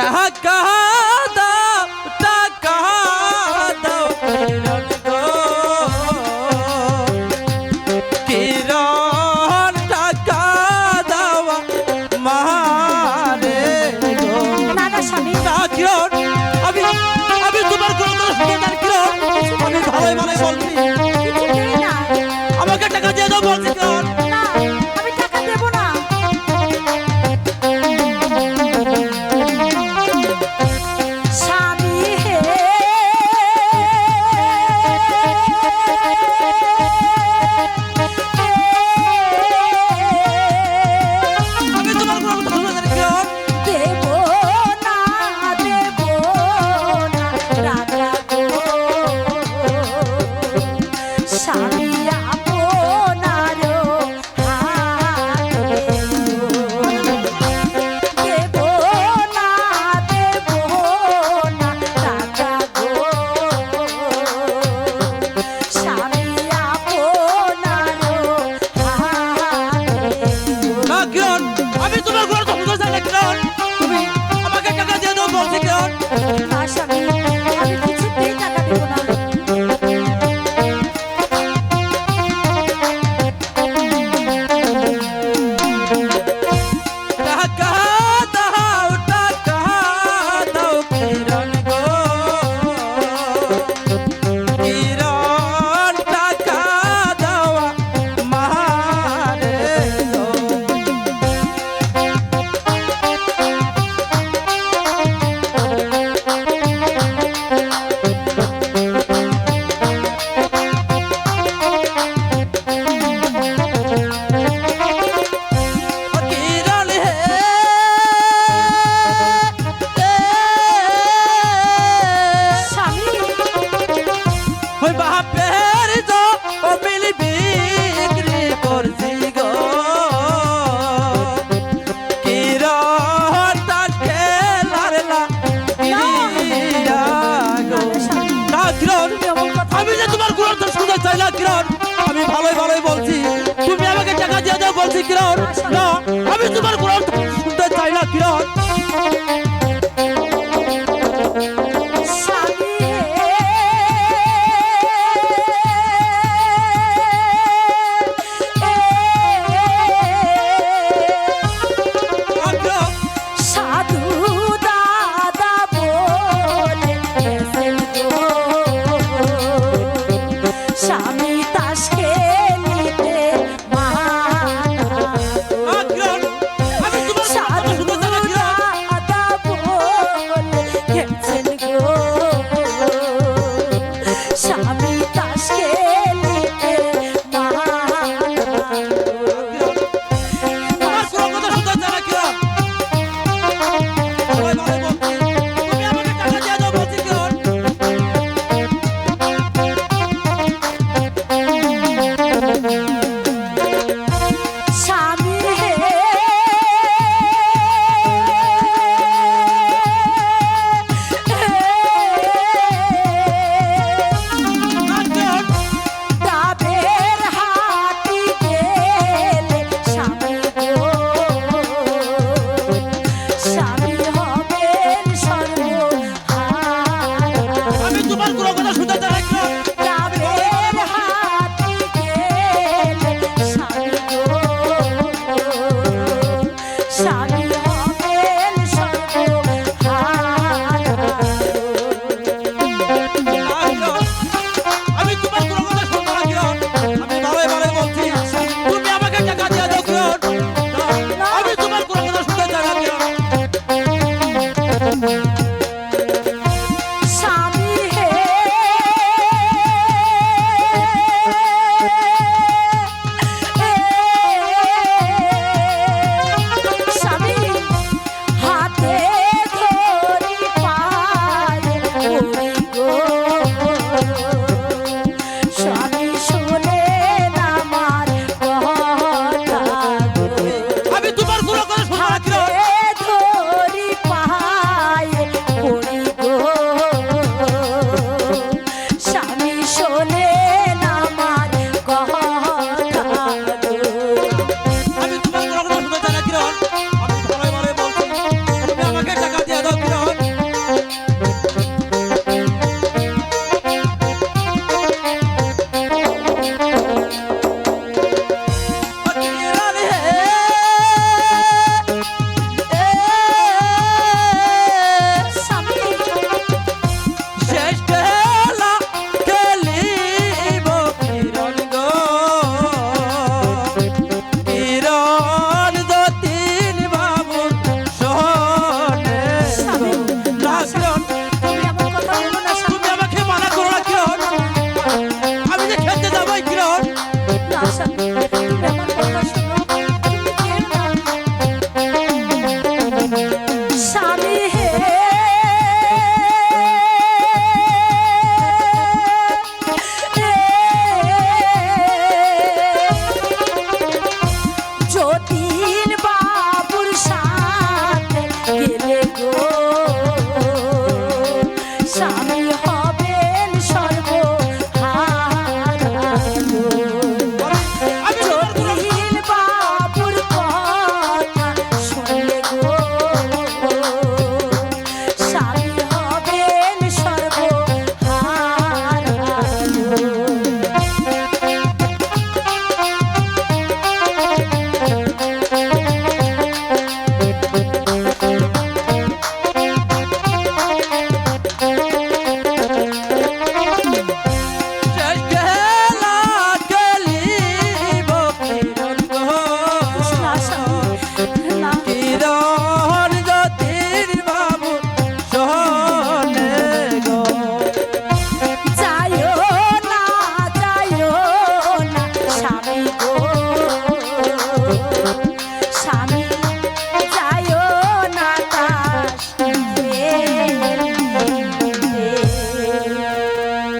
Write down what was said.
Sahaka. আমি তোমার ঘর ধ্বংস জানে তুমি আমাকে টাকা দিয়ে দাও কিরণ? আমি ভালোই ভালোই বলছি। তুমি আমাকে টাকা দিয়ে দাও বলছি কিরণ। can't Shaggy. song.